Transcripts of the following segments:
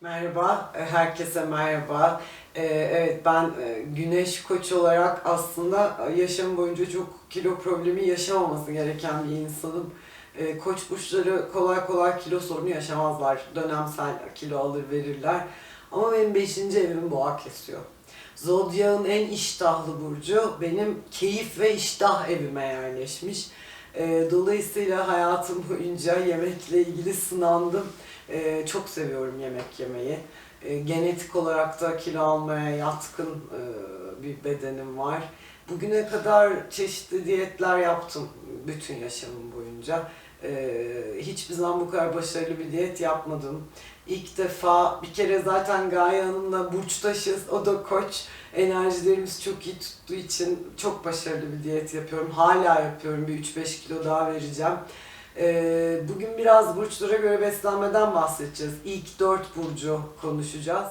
Merhaba, e, herkese merhaba. Ee, Evet, ben e, Güneş Koç olarak aslında yaşam boyunca çok kilo problemi yaşamaması gereken bir insanım. Koç burçları kolay kolay kilo sorunu yaşamazlar. Dönemsel kilo alır verirler. Ama benim 5. evim boğa kesiyor. Zodyağın en iştahlı burcu benim keyif ve iştah evime yerleşmiş. Ee, Dolayısıyla hayatım boyunca yemekle ilgili sınandım. Ee, çok seviyorum yemek yemeyi. Ee, genetik olarak da kilo almaya yatkın e, bir bedenim var. Bugüne kadar çeşitli diyetler yaptım bütün yaşamım boyunca. Hiçbir zaman bu kadar başarılı bir diyet yapmadım. İlk defa bir kere zaten Gaye Hanım'la burçtaşız, o da koç. Enerjilerimiz çok iyi tuttuğu için çok başarılı bir diyet yapıyorum. Hala yapıyorum, bir 3-5 kilo daha vereceğim. Ee, bugün biraz burçlara göre beslenmeden bahsedeceğiz. İlk dört burcu konuşacağız.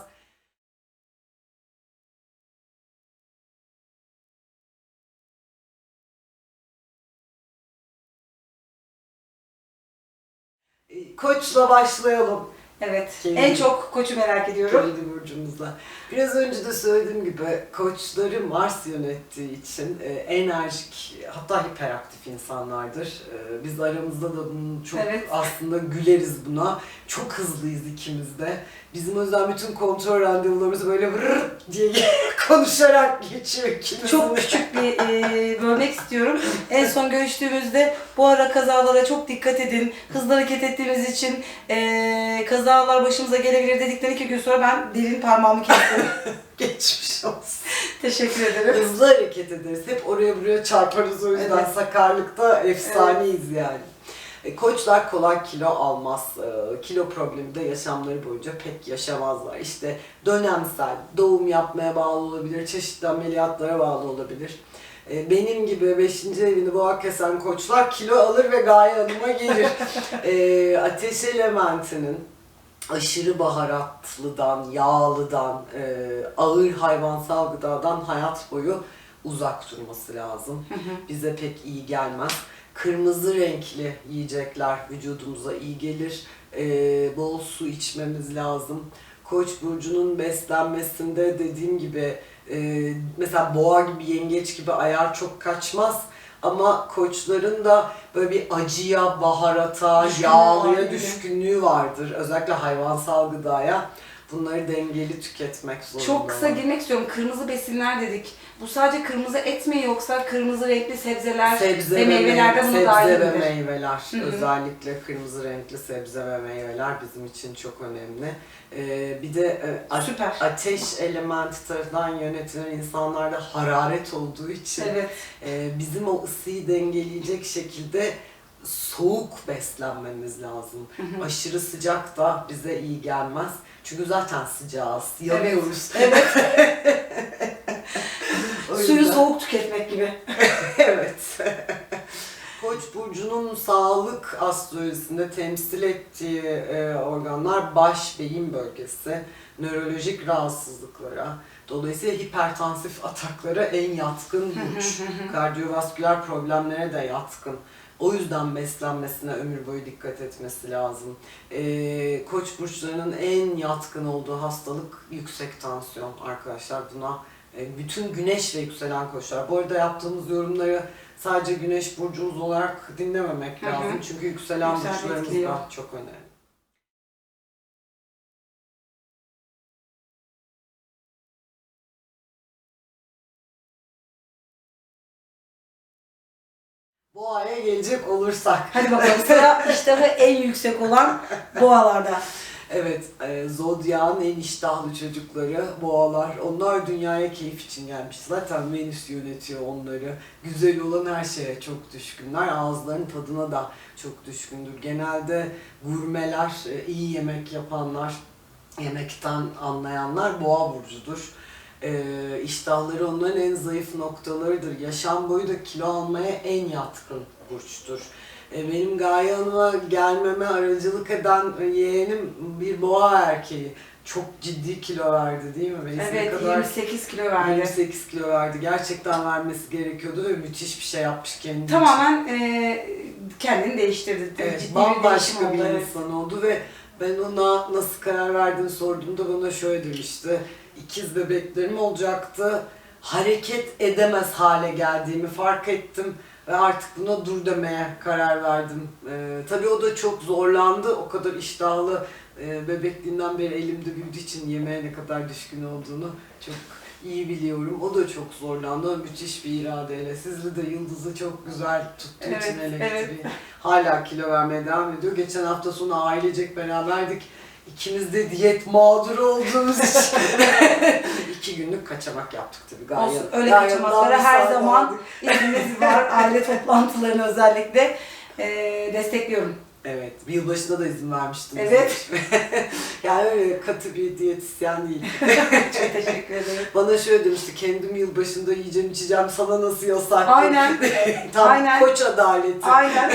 Koçla başlayalım. Evet. Kendi- En çok koçu merak ediyorum. Kendi burcumuzla. Biraz önce de söylediğim gibi koçları Mars yönettiği için e, enerjik hatta hiperaktif insanlardır. E, biz aramızda da bunu çok Evet. aslında güleriz buna. Çok hızlıyız ikimiz de. Bizim o yüzden bütün kontrol randevularımız böyle vırr diye konuşarak geçiyor ikimizin. Çok küçük bir e, bölmek istiyorum. En son görüştüğümüzde bu ara kazalara çok dikkat edin. Hızlı hareket ettiğimiz için e, kazalar başımıza gelebilir dedikleri iki gün sonra ben dilin parmağımı kestim. geçmiş olsun. Teşekkür ederim. Hızlı hareket ederiz. Hep oraya buraya çarparız o yüzden Evet. sakarlıkta efsaneyiz yani. E, Koçlar kolay kilo almaz. E, Kilo problemi de yaşamları boyunca pek yaşamazlar. İşte dönemsel, doğum yapmaya bağlı olabilir, çeşitli ameliyatlara bağlı olabilir. E, Benim gibi 5. evini boğa kesen koçlar kilo alır ve Gaye Hanım'a gelir. E, Ateş elementinin aşırı baharatlıdan, yağlıdan, e, ağır hayvansal gıdadan hayat boyu uzak durması lazım. Bize pek iyi gelmez. Kırmızı renkli yiyecekler vücudumuza iyi gelir. E, bol su içmemiz lazım. Koç burcunun beslenmesinde dediğim gibi e, mesela boğa gibi, yengeç gibi ayar çok kaçmaz. Ama koçların da böyle bir acıya, baharata, yağlıya düşkünlüğü vardır. Özellikle hayvansal gıdaya. Bunları dengeli tüketmek zorunda. Çok kısa girmek istiyorum. Kırmızı besinler dedik. Bu sadece kırmızı et mi yoksa kırmızı renkli sebzeler sebze ve meyvelerde bunu sebze dahil ve midir? meyveler. Hı hı. Özellikle kırmızı renkli sebze ve meyveler bizim için çok önemli. Ee, bir de e, Süper. ateş elementi tarafından yönetilen insanlarda hararet olduğu için Evet. e, bizim o ısıyı dengeleyecek şekilde soğuk beslenmemiz lazım. Aşırı sıcak da bize iyi gelmez. Çünkü zaten sıcağız, yanıyoruz. Evet. Suyu soğuk tüketmek gibi. evet. Koç burcunun sağlık astrolojisinde temsil ettiği e, organlar baş, beyin bölgesi, nörolojik rahatsızlıklara, dolayısıyla hipertansif ataklara en yatkın burç, kardiyovasküler problemlere de yatkın. O yüzden beslenmesine ömür boyu dikkat etmesi lazım. E, koç burçlarının en yatkın olduğu hastalık yüksek tansiyon arkadaşlar. Buna e, bütün güneş ve yükselen koçlar. Bu arada yaptığımız yorumları sadece güneş burcumuz olarak dinlememek Hı hı. lazım. Çünkü yükselen Yükselen burçlarımız etkiliyor. da çok önemli. Gelecek olursak. Hadi bakalım sıra iştahı en yüksek olan boğalarda. Evet, e, Zodya'nın en iştahlı çocukları boğalar. Onlar dünyaya keyif için gelmiş. Zaten Venüs yönetiyor onları. Güzel olan her şeye çok düşkünler. Ağızlarının tadına da çok düşkündür. Genelde gurmeler, e, iyi yemek yapanlar, yemekten anlayanlar boğa burcudur. E, iştahları onların en zayıf noktalarıdır. Yaşam boyu da kilo almaya en yatkın burçtur. E, Benim Gaye Hanım'a gelmeme aracılık eden e, yeğenim bir boğa erkeği. Çok ciddi kilo verdi değil mi? Benim Evet kadar 28 kilo verdi. 28 kilo verdi. Gerçekten vermesi gerekiyordu ve müthiş bir şey yapmış kendi için. Tamamen e, kendini değiştirdi. Evet, Ciddi bir bambaşka bir oldu. evet. insan oldu ve Ben ona nasıl karar verdiğini sorduğumda bana şöyle demişti. İkiz bebeklerim olacaktı. Hareket edemez hale geldiğimi fark ettim artık buna dur demeye karar verdim. Ee, tabii o da çok zorlandı. O kadar iştahlı e, bebekliğinden beri elimde büyüdüğü için yemeğe ne kadar düşkün olduğunu çok iyi biliyorum. O da çok zorlandı. Müthiş bir iradeyle. Sizle de Yıldız'ı çok güzel tuttuğu Evet, için evet. elektriği. Hala kilo vermeye devam ediyor. Geçen hafta sonu ailecek beraberdik. İkimiz de diyet mağduru olduğumuz için iki günlük kaçamak yaptık tabii. Gaye, Olsun, öyle Gaye kaçamaklara her zaman aldık. izniniz var. Aile toplantılarını özellikle e, destekliyorum. Evet, yılbaşında da izin vermiştiniz. Evet. yani öyle katı bir diyetisyen değil. Çok teşekkür ederim. Bana şöyle demişti, kendim yılbaşında yiyeceğim içeceğim, sana nasıl yasak? Aynen. Tam Aynen. koç adaleti. Aynen.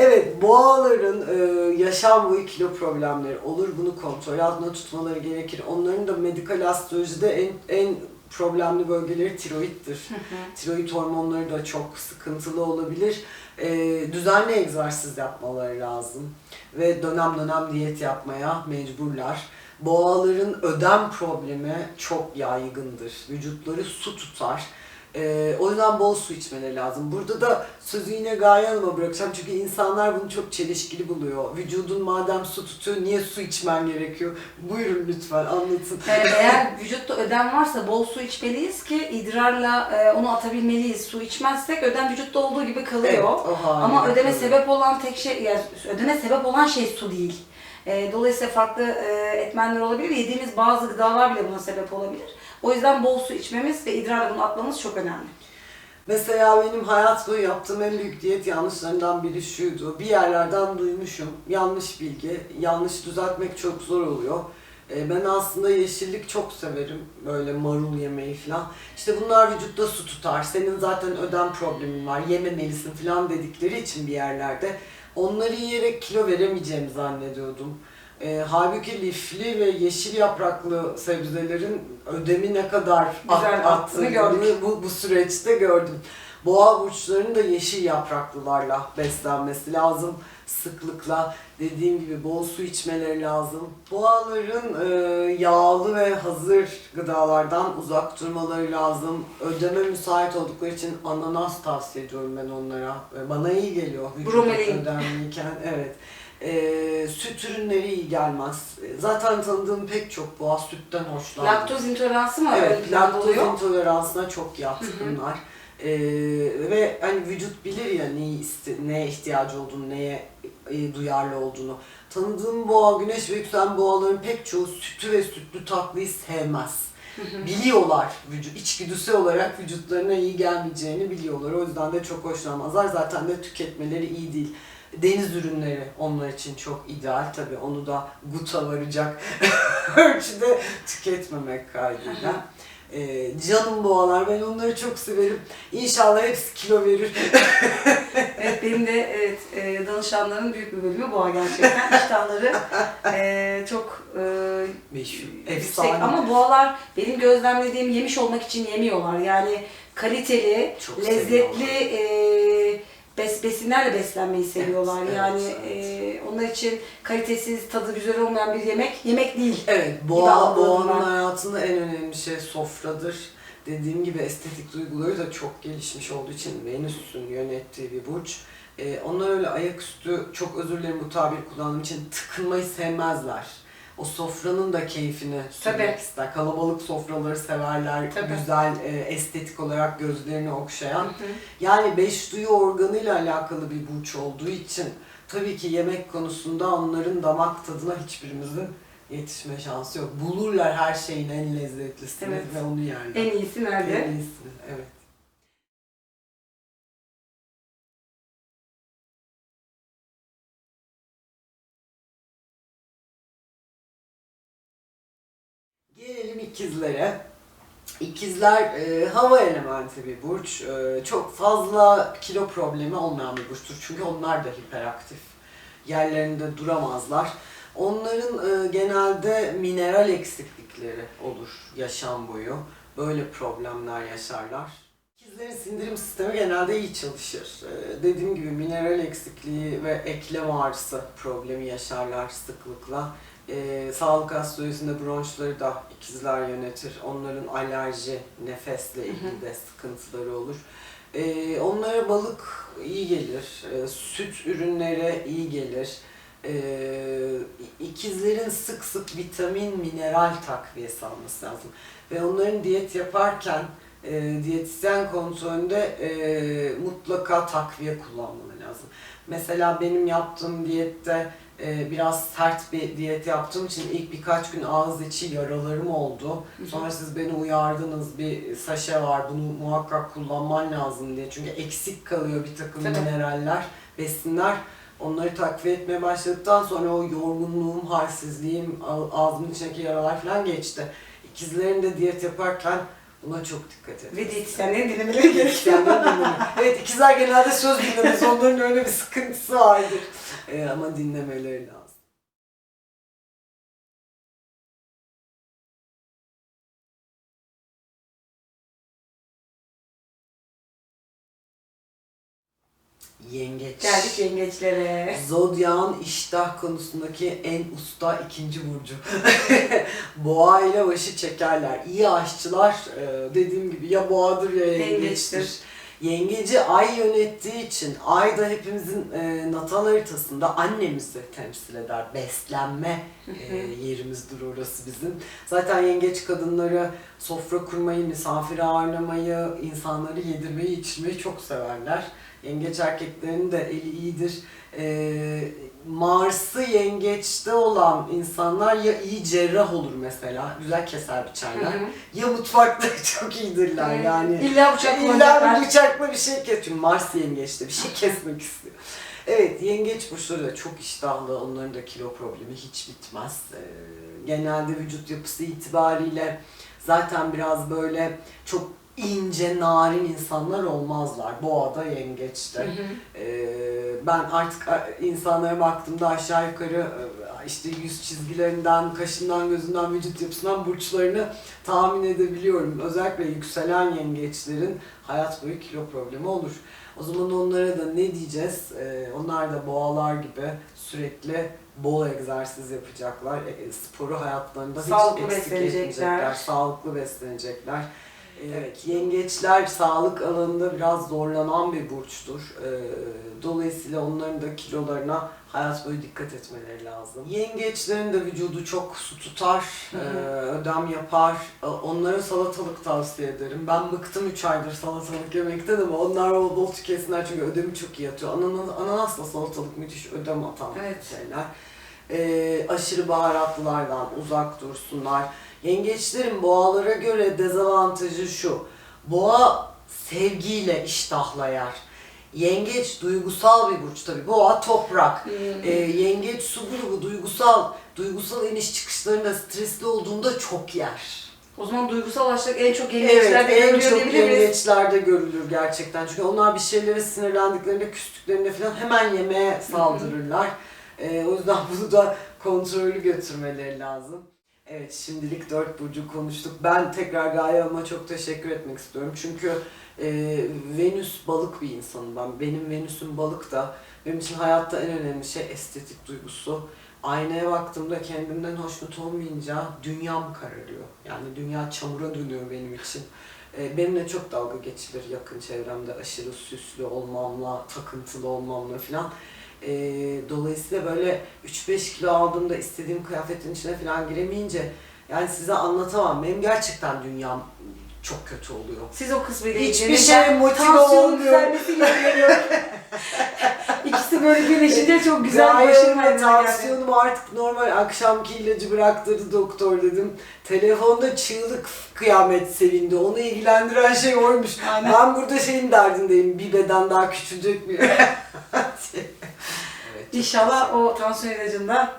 Evet, boğaların e, yaşam boyu kilo problemleri olur. Bunu kontrol altında tutmaları gerekir. Onların da medikal astrolojide en, en problemli bölgeleri tiroiddir. Tiroid hormonları da çok sıkıntılı olabilir. E, düzenli egzersiz yapmaları lazım. Ve dönem dönem diyet yapmaya mecburlar. Boğaların ödem problemi çok yaygındır. Vücutları su tutar. Ee, o yüzden bol su içmeleri lazım. Burada da sözü yine Gaye Hanım'a bırakacağım çünkü insanlar bunu çok çelişkili buluyor. Vücudun madem su tutuyor niye su içmen gerekiyor? Buyurun lütfen anlatın. Ee, eğer vücutta ödem varsa bol su içmeliyiz ki idrarla e, onu atabilmeliyiz. Su içmezsek ödem vücutta olduğu gibi kalıyor. Evet, o Ama ödeme kalıyor. sebep olan tek şey, yani ödeme sebep olan şey su değil. E, dolayısıyla farklı e, etmenler olabilir. Yediğimiz bazı gıdalar bile buna sebep olabilir. O yüzden bol su içmemiz ve idrarla bunu atmamız çok önemli. Mesela benim hayat boyu yaptığım en büyük diyet yanlışlarından biri şuydu. Bir yerlerden duymuşum. Yanlış bilgi. Yanlış düzeltmek çok zor oluyor. Ee, Ben aslında yeşillik çok severim. Böyle marul yemeyi falan. İşte bunlar vücutta su tutar. Senin zaten ödem problemin var. Yememelisin falan dedikleri için bir yerlerde. Onları yiyerek kilo veremeyeceğimi zannediyordum. Ee, halbuki lifli ve yeşil yapraklı sebzelerin ödemi ne kadar Güzel at- attığını bu, bu süreçte gördüm. Boğa burçlarının da yeşil yapraklılarla beslenmesi lazım. Sıklıkla dediğim gibi bol su içmeleri lazım. Boğaların e, yağlı ve hazır gıdalardan uzak durmaları lazım. Ödeme müsait oldukları için ananas tavsiye ediyorum ben onlara. E, Bana iyi geliyor. Bromelain. Ödemliyken evet. E, süt ürünleri iyi gelmez. E, Zaten tanıdığım pek çok boğa sütten hoşlanmıyor. Laktoz intoleransı mı Evet, laktoz oluyor? intoleransına çok yatkınlar. Ee, ve hani vücut bilir ya neyi iste, neye ihtiyacı olduğunu, neye e, duyarlı olduğunu. Tanıdığım boğa, güneş ve yükselen boğaların pek çoğu sütü ve sütlü tatlıyı sevmez. Biliyorlar vücut, içgüdüsel olarak vücutlarına iyi gelmeyeceğini biliyorlar. O yüzden de çok hoşlanmazlar. Zaten de tüketmeleri iyi değil. Deniz ürünleri onlar için çok ideal. Tabii onu da guta varacak ölçüde tüketmemek kaydıyla. Ee, canım boğalar, ben onları çok severim. İnşallah hepsi kilo verir. Evet benim de evet, e, danışanların büyük bir bölümü boğa gerçekten. İştahları e, çok e, Meşhur, yüksek. efsane. Ama boğalar benim gözlemlediğim yemiş olmak için yemiyorlar. Yani kaliteli, Çok lezzetli e, bes, besinlerle beslenmeyi seviyorlar. evet, yani evet. e, onlar için kalitesiz, tadı güzel olmayan bir yemek yemek değil. Evet, boğa, boğanın hayatında en önemli şey sofradır. Dediğim gibi estetik duyguları da çok gelişmiş olduğu için Venüs'ün yönettiği bir burç. Ee, onlar öyle ayaküstü, çok özür dilerim bu tabir kullandığım için, tıkınmayı sevmezler. O sofranın da keyfini sürmek ister. Kalabalık sofraları severler. Tabii. Güzel, e, estetik olarak gözlerini okşayan. Yani beş duyu organıyla alakalı bir burç olduğu için tabii ki yemek konusunda onların damak tadına hiçbirimizin yetişme şansı yok. Bulurlar her şeyin en lezzetlisini Evet. ve onu yerler. En iyisi nerede? En iyisini, evet. Gelelim ikizlere. İkizler e, hava elementi bir burç. E, çok fazla kilo problemi olmayan bir burçtur. Çünkü onlar da hiperaktif. Yerlerinde duramazlar. Onların e, genelde mineral eksiklikleri olur yaşam boyu. Böyle problemler yaşarlar. İkizler İkizlerin sindirim sistemi genelde iyi çalışır. Ee, dediğim gibi mineral eksikliği ve eklem ağrısı problemi yaşarlar sıklıkla. Ee, sağlık astrolojisinde bronşları da ikizler yönetir. Onların alerji, nefesle ilgili de sıkıntıları olur. Ee, onlara balık iyi gelir, ee, süt ürünleri iyi gelir. Ee, ikizlerin sık sık vitamin, mineral takviyesi alması lazım. Ve onların diyet yaparken e, diyetisyen kontrolünde e, mutlaka takviye kullanmaları lazım. Mesela benim yaptığım diyette e, biraz sert bir diyet yaptığım için ilk birkaç gün ağız içi yaralarım oldu. Sonra siz beni uyardınız bir saşe var bunu muhakkak kullanman lazım diye. Çünkü eksik kalıyor bir takım Tabii. mineraller, besinler. Onları takviye etmeye başladıktan sonra o yorgunluğum, halsizliğim, ağzımın içindeki yaralar falan geçti. İkizlerin de diyet yaparken buna çok dikkat edin. Ve diyetisyenlerin dinlemeleri gerekiyor. Evet ikizler genelde söz dinlemez. Onların öyle bir sıkıntısı vardır. Ee, ama dinlemeleri lazım. Yengeç. Geldik yengeçlere. Zodyağın iştah konusundaki en usta ikinci burcu. Boğa ile başı çekerler. İyi aşçılar e, dediğim gibi ya boğadır ya yengeçtir. Yengeçtir. Yengeci ay yönettiği için ay da hepimizin e, natal haritasında annemizi temsil eder. Beslenme e, yerimizdir orası bizim. Zaten yengeç kadınları sofra kurmayı, misafir ağırlamayı, insanları yedirmeyi, içirmeyi çok severler. Yengeç erkeklerinin de eli iyidir. Ee, Mars'ı yengeçte olan insanlar ya iyi cerrah olur mesela, güzel keser biçerler. Hı hı. Ya mutfakta çok iyidirler yani. İlla bıçak İlla bıçakla bir şey kesiyor. Mars yengeçte bir şey kesmek istiyor. Evet, yengeç burçları da çok iştahlı. Onların da kilo problemi hiç bitmez. Ee, genelde vücut yapısı itibariyle zaten biraz böyle çok ince, narin insanlar olmazlar. Boğada, yengeçte. Hı hı. Ee, ben artık insanlara baktığımda aşağı yukarı e, işte yüz çizgilerinden, kaşından, gözünden, vücut yapısından burçlarını tahmin edebiliyorum. Özellikle yükselen yengeçlerin hayat boyu kilo problemi olur. O zaman onlara da ne diyeceğiz? Ee, onlar da boğalar gibi sürekli bol egzersiz yapacaklar. E, e, sporu hayatlarında Sağlıklı hiç eksik beslenecekler. etmeyecekler. Sağlıklı beslenecekler. Evet, yengeçler sağlık alanında biraz zorlanan bir burçtur. Ee, Dolayısıyla onların da kilolarına hayat boyu dikkat etmeleri lazım. Yengeçlerin de vücudu çok su tutar, Hı hı. e, ödem yapar. Onlara salatalık tavsiye ederim. Ben bıktım 3 aydır salatalık yemekten ama onlar bol bol tüketsinler çünkü ödemi çok iyi atıyor. Ananas, ananasla salatalık müthiş ödem atan Evet. şeyler. E, aşırı baharatlılardan uzak dursunlar. Yengeçlerin boğalara göre dezavantajı şu. Boğa sevgiyle iştahla yer. Yengeç duygusal bir burç tabii. Boğa toprak. Ee, yengeç su grubu duygusal. Duygusal iniş çıkışlarında stresli olduğunda çok yer. O zaman duygusal açlık en çok Evet, yengeçlerde en görülüyor çok diyebilir miyiz? yengeçlerde görülür gerçekten. Çünkü onlar bir şeylere sinirlendiklerinde, küstüklerinde falan hemen yemeğe saldırırlar. Ee, o yüzden bunu da kontrollü götürmeleri lazım. Evet, şimdilik dört burcu konuştuk. Ben tekrar Gaye Hanım'a çok teşekkür etmek istiyorum. Çünkü e, Venüs balık bir insanım ben. Benim Venüs'üm balık da benim için hayatta en önemli şey estetik duygusu. Aynaya baktığımda kendimden hoşnut olmayınca dünyam kararıyor. Yani dünya çamura dönüyor benim için. E, benimle çok dalga geçilir yakın çevremde aşırı süslü olmamla, takıntılı olmamla falan. E, dolayısıyla böyle 3-5 kilo aldığımda istediğim kıyafetin içine falan giremeyince yani size anlatamam. Benim gerçekten dünyam çok kötü oluyor. Siz o kısmıyla Hiçbir ilgilenin. şeye Ben motive ilgileniyorum. İkisi böyle birleşince çok güzel haline geldi. tansiyonum artık normal akşamki ilacı bıraktırdı doktor dedim. Telefonda çığlık kıyamet sevindi. Onu ilgilendiren şey oymuş. Aynen. Ben burada şeyin derdindeyim. Bir beden daha küçülecek mi? İnşallah o tansiyon ilacında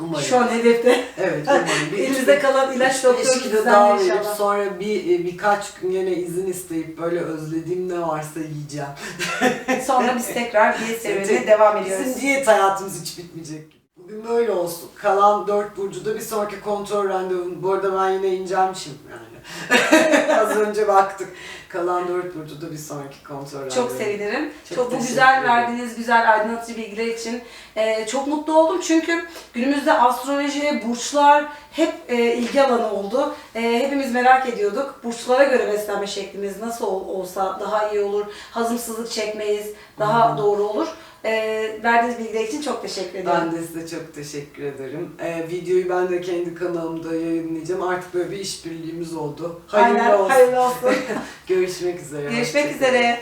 umarım. şu an hedefte. Evet umarım. Bir- Elimizde kalan ilaç Üç, doktoru beş kilo bizden daha verip inşallah. sonra bir e, birkaç gün yine izin isteyip böyle özlediğim ne varsa yiyeceğim. Sonra biz tekrar diyet serüvenine devam ediyoruz. Bizim diyet hayatımız hiç bitmeyecek. Bugün böyle olsun. Kalan dört burcuda bir sonraki kontrol randevum. Bu arada ben yine incelmişim yani. Az önce baktık. Kalan dört burcu da bir sonraki kontrol Çok sevinirim. Çok Çok, bu güzel verdiğiniz güzel aydınlatıcı bilgiler için e, çok mutlu oldum. Çünkü günümüzde astroloji, burçlar hep e, ilgi alanı oldu. E, hepimiz merak ediyorduk. Burçlara göre beslenme şeklimiz nasıl ol- olsa daha iyi olur. Hazımsızlık çekmeyiz. Daha doğru olur. E, verdiğiniz bilgiler için çok teşekkür ediyorum. Ben de size çok teşekkür ederim. Ee, videoyu ben de kendi kanalımda yayınlayacağım. Artık böyle bir işbirliğimiz oldu. Hayırlı Aynen. olsun. Hayırlı olsun. Görüşmek üzere. Görüşmek üzere.